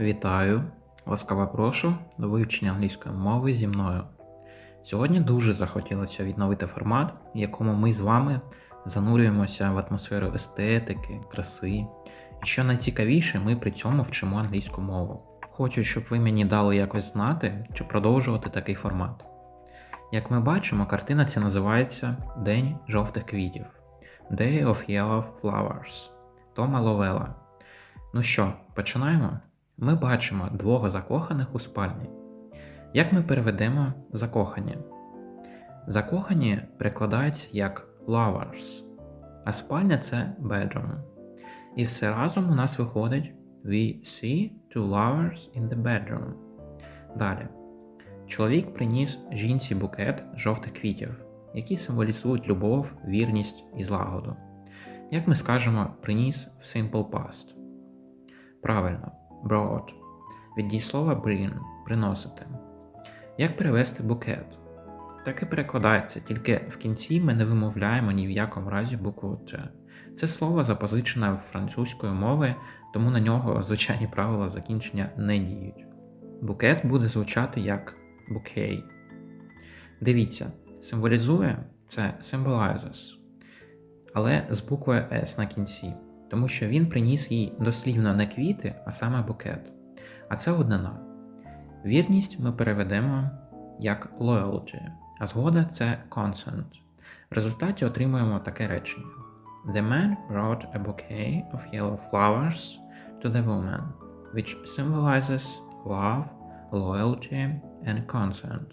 Вітаю! Ласкаво прошу до вивчення англійської мови зі мною. Сьогодні дуже захотілося відновити формат, в якому ми з вами занурюємося в атмосферу естетики, краси. І що найцікавіше, ми при цьому вчимо англійську мову. Хочу, щоб ви мені дали якось знати, чи продовжувати такий формат. Як ми бачимо, картина ця називається День жовтих квітів Day of Yellow Flowers Тома Ловела. Ну що, починаємо? Ми бачимо двох закоханих у спальні. Як ми переведемо закохані? Закохані перекладається як lovers, а спальня це bedroom. І все разом у нас виходить We see two lovers in the bedroom. Далі. Чоловік приніс жінці букет жовтих квітів, які символізують любов, вірність і злагоду. Як ми скажемо, приніс в simple past. Правильно, brought. Від дієслова bring приносити. Як перевести букет? Так і перекладається, тільки в кінці ми не вимовляємо ні в якому разі букву Т. Це слово запозичене французької мови, тому на нього звичайні правила закінчення не діють. Букет буде звучати як bouquet. Дивіться, символізує це symbolizes, але з буквою S на кінці, тому що він приніс їй дослівно не квіти, а саме букет. А це однина. Вірність ми переведемо як loyalty, а згода це consent. В результаті отримуємо таке речення: The man brought a bouquet of yellow flowers to the woman, which symbolizes love, loyalty and consent.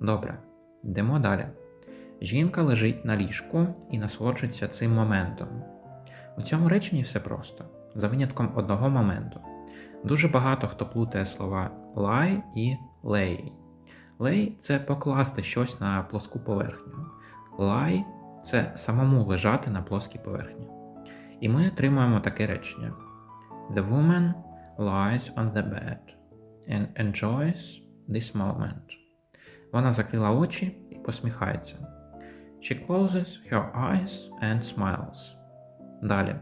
Добре, йдемо далі. Жінка лежить на ліжку і насолоджується цим моментом. У цьому реченні все просто, за винятком одного моменту. Дуже багато хто плутає слова lie і lay. Lay – це покласти щось на плоску поверхню. Lie – це самому лежати на плоскій поверхні. І ми отримуємо таке речення: The woman lies on the bed and enjoys this moment. Вона закрила очі і посміхається. She closes her eyes and smiles. Далі.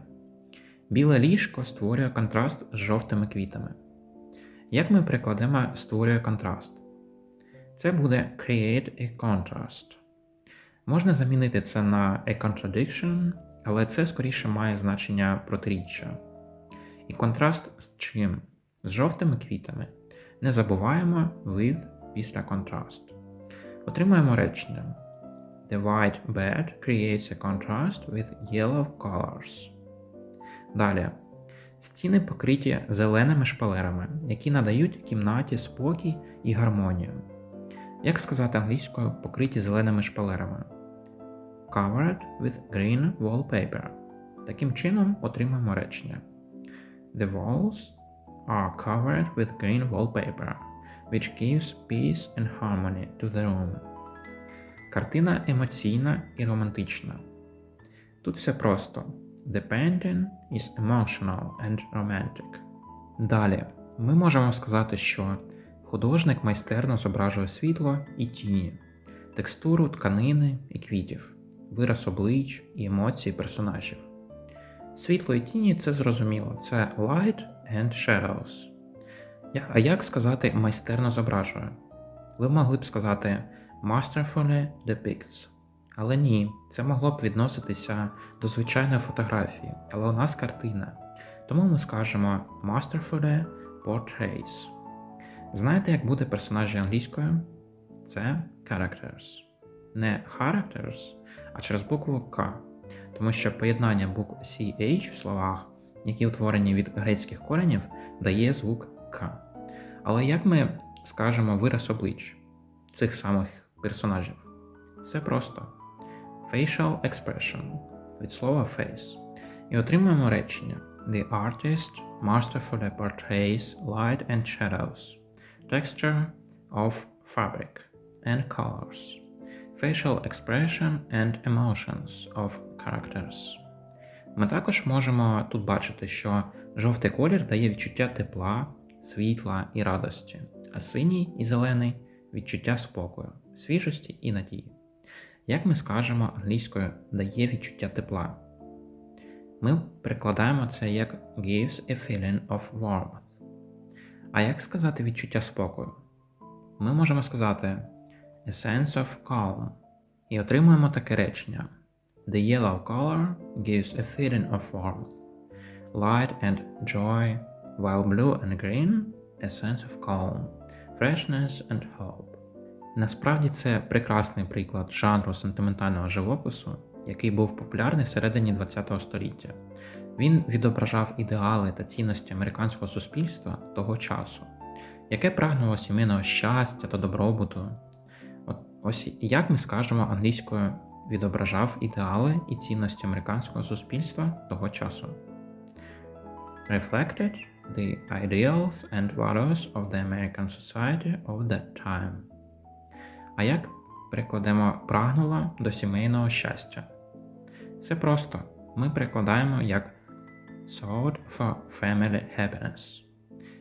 Біле ліжко створює контраст з жовтими квітами. Як ми перекладемо створює контраст? Це буде create a contrast. Можна замінити це на a contradiction, але це скоріше має значення протиріччя. І контраст з чим? З жовтими квітами. Не забуваємо with після contrast. Отримуємо речення. The white bed creates a contrast with yellow colors. Далі. Стіни покриті зеленими шпалерами, які надають кімнаті спокій і гармонію. Як сказати англійською покриті зеленими шпалерами? Covered with green wallpaper. Таким чином отримаємо речення. The walls are covered with green wallpaper, which gives peace and harmony to the room. Картина емоційна і романтична. Тут все просто. The painting is emotional and romantic. Далі, ми можемо сказати, що художник майстерно зображує світло і тіні, текстуру тканини і квітів, вираз облич і емоції персонажів. Світло і тіні це зрозуміло, це light and shadows. А як сказати майстерно зображує? Ви могли б сказати masterfully depicts. Але ні, це могло б відноситися до звичайної фотографії, але у нас картина. Тому ми скажемо masterfully portrays. Знаєте, як буде персонажі англійською? Це characters. Не characters, а через букву К. Тому що поєднання букв CH в словах, які утворені від грецьких коренів, дає звук К. Але як ми скажемо вираз облич цих самих персонажів? Все просто facial expression від слова face. І отримуємо речення The artist masterfully portrays light and shadows, texture of fabric and colors, facial expression and emotions of characters. Ми також можемо тут бачити, що жовтий колір дає відчуття тепла, світла і радості, а синій і зелений відчуття спокою, свіжості і надії. Як ми скажемо англійською дає відчуття тепла? Ми перекладаємо це як gives a feeling of warmth. А як сказати відчуття спокою? Ми можемо сказати a sense of calm і отримуємо таке речення. The yellow color gives a feeling of warmth, light and joy, while blue and green a sense of calm, freshness and hope. Насправді це прекрасний приклад жанру сентиментального живопису, який був популярний всередині ХХ століття. Він відображав ідеали та цінності американського суспільства того часу, яке прагнуло сімейного щастя та добробуту. От ось як ми скажемо англійською відображав ідеали і цінності американського суспільства того часу. Reflected the ideals and values of the American society of that time. А як перекладемо прагнула до сімейного щастя? Все просто. Ми перекладаємо як sought for family happiness.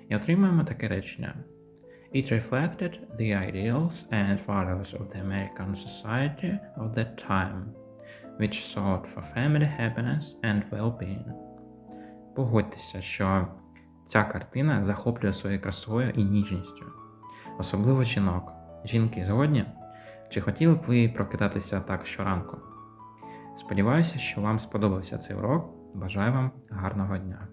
І отримуємо таке речення. It reflected the ideals and values of the American society of that time, which sought for family happiness and well-being. Погодьтеся, що ця картина захоплює своєю красою і ніжністю, особливо жінок. Жінки згодні? Чи хотіли б ви прокидатися так щоранку? Сподіваюся, що вам сподобався цей урок. Бажаю вам гарного дня!